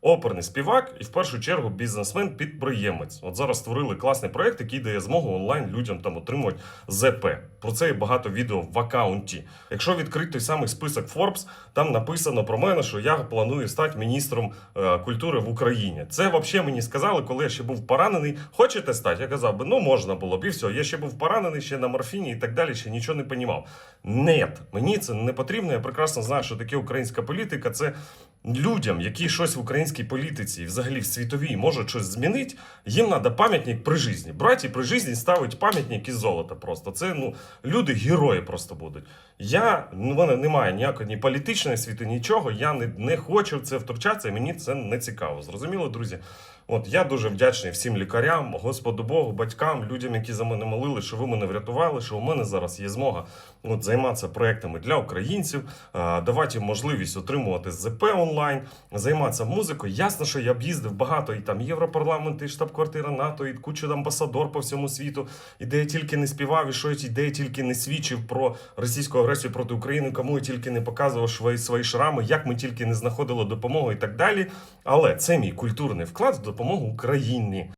Оперний співак і в першу чергу бізнесмен-підприємець. От зараз створили класний проект, який дає змогу онлайн людям там отримувати ЗП. Про це є багато відео в аккаунті. Якщо відкрити той самий список Forbes, там написано про мене, що я планую стати міністром е, культури в Україні. Це взагалі мені сказали, коли я ще був поранений. Хочете стати? Я казав би, ну можна було б і все. Я ще був поранений, ще на морфіні і так далі, ще нічого не понімав. Нет, мені це не потрібно. Я прекрасно знаю, що таке українська політика. Це людям, які щось в українській політиці і взагалі в світовій можуть щось змінити, їм треба пам'ятник при житті. Браті при житті ставить пам'ятник із золота. Просто це ну люди герої просто будуть. Я ну, в мене немає ніякої ні політичної світи, нічого. Я не, не хочу в це втручатися, і мені це не цікаво. Зрозуміло, друзі? От я дуже вдячний всім лікарям, Господу Богу, батькам, людям, які за мене молили, що ви мене врятували, що у мене зараз є змога от, займатися проектами для українців, давати їм можливість отримувати ЗП онлайн, займатися музикою. Ясно, що я б їздив багато і там Європарламент, і штаб-квартира НАТО, і кучу амбасадор по всьому світу, і де я тільки не співав, і що я, де я тільки не свідчив про російську агресію проти України, кому я тільки не показував свої, свої шрами, як ми тільки не знаходили допомогу і так далі. Але це мій культурний вклад в допомогу Україні.